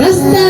রাস্তার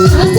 আসাদে